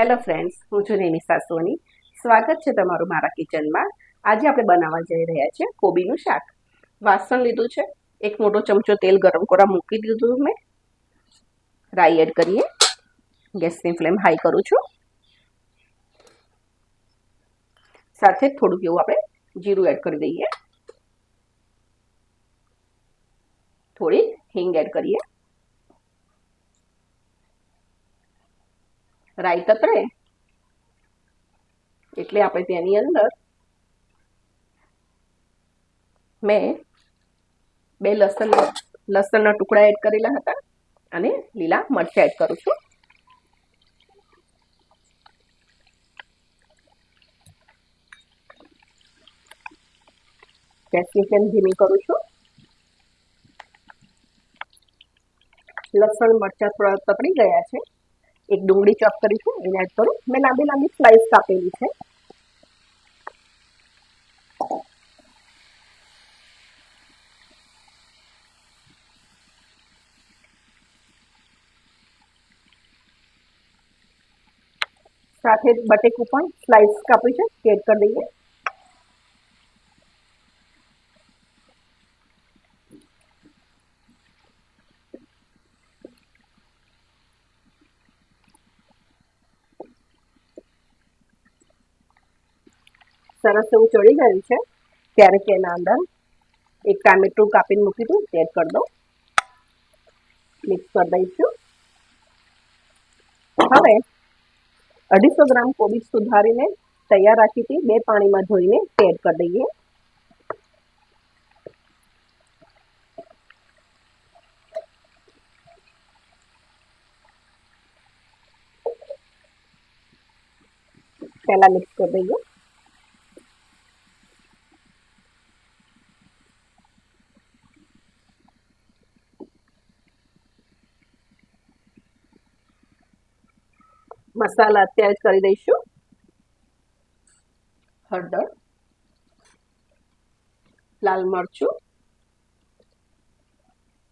Hello friends હું છું નેમી સાસુની સ્વાગત છે તમારું મારા કિચનમાં. આજે આપણે બનાવવા જઈ રહ્યા છીએ કોબીનું શાક. વાસણ લીધું છે. એક મોટો ચમચો તેલ ગરમ કરવા મૂકી દીધું મેં. રાઈ એડ કરીએ. ગેસની ફ્લેમ હાઈ કરું છું. સાથે થોડુંક એવું આપણે જીરું એડ કરી દઈએ. થોડી હિંગ એડ કરીએ. રાઈ તતરે એટલે આપણે તેની અંદર મેં બે લસણ, લસણના ટુકડા એડ કરેલા હતા અને લીલા મરચાં એડ કરું છું. ગેસની ફ્લેમ ધીમી કરું છું. લસણ, મરચાં થોડા તપડી ગયા છે. એક ડુંગળી ચોપ કરી છું એને એડ કરું મેં લાંબી લાંબી સ્લાઇસ કાપેલી છે સાથે બટેકું પણ સ્લાઇસ કાપી છે તે એડ કરી દઈએ સરસ એવું ચડી ગયું છે. ત્યારે એના અંદર એક ટામેટું કાપીને મૂકી દઉં તે કરી દઉં. મિક્સ કરી દઈશું. હવે અઢીસો ગ્રામ કોબીજ સુધારીને તૈયાર રાખી હતી. બે પાણીમાં ધોઈને તે એડ કરી દઈએ. પહેલાં મિક્સ કરી દઈએ. મસાલા અત્યારે કરી દઈશું. હળદર, લાલ મરચું,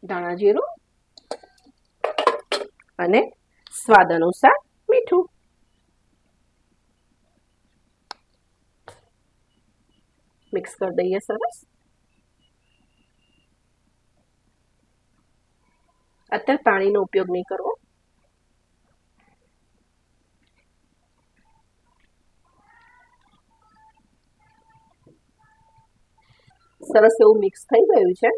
ધાણા જીરું અને સ્વાદ અનુસાર મીઠું. મિક્સ કરી દઈએ સરસ. અત્યારે પાણીનો ઉપયોગ નહીં કરવો. સરસ એવું મિક્સ થઈ ગયું છે.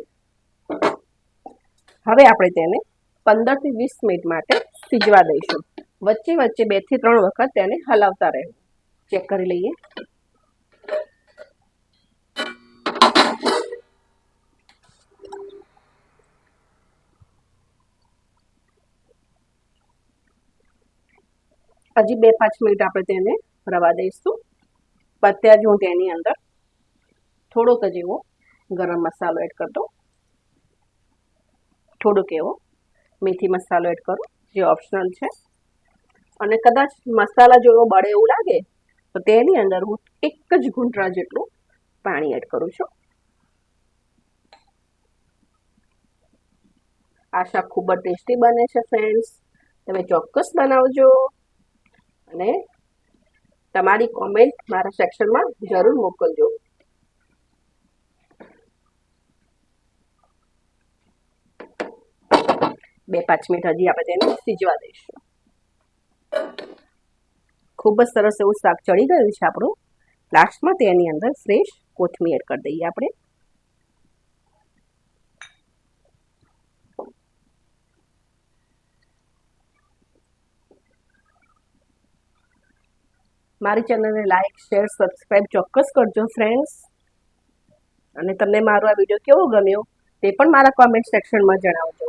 હવે આપણે તેને પંદરથી વીસ મિનિટ માટે સીજવા દઈશું. વચ્ચે વચ્ચે બેથી ત્રણ વખત તેને હલાવતા રહેવું. ચેક કરી લઈએ. હજી બે પાંચ મિનિટ આપણે તેને રવા દઈશું. અત્યારે જ હું તેની અંદર થોડોક જ એવો ગરમ મસાલો એડ કરી દો. થોડુંક એવો. મેથી મસાલો એડ કરો, જે ઓપ્શનલ છે. અને કદાચ મસાલા જો એવો બળે એવું લાગે, તો તેની અંદર હું એક જ ઘૂંટરા જેટલું પાણી એડ કરું છું. આ શાક ખૂબ જ ટેસ્ટી બને છે ફ્રેન્ડ્સ તમે ચોક્કસ બનાવજો. અને તમારી કોમેન્ટ મારા સેક્શનમાં જરૂર મોકલજો. બે પાંચ મિનિટ હજી આપણે તેને સીજવા દઈશું. ખૂબ જ સરસ એવું શાક ચડી ગયું છે આપણું. લાસ્ટમાં તેની અંદર ફ્રેશ કોથમીર કરી દઈએ આપણે. મારી ચેનલને લાઈક શેર સબસ્ક્રાઈબ ચોક્કસ કરજો ફ્રેન્ડ્સ અને તમને મારો આ વીડિયો કેવો ગમ્યો તે પણ મારા કોમેન્ટ સેક્શનમાં જણાવજો.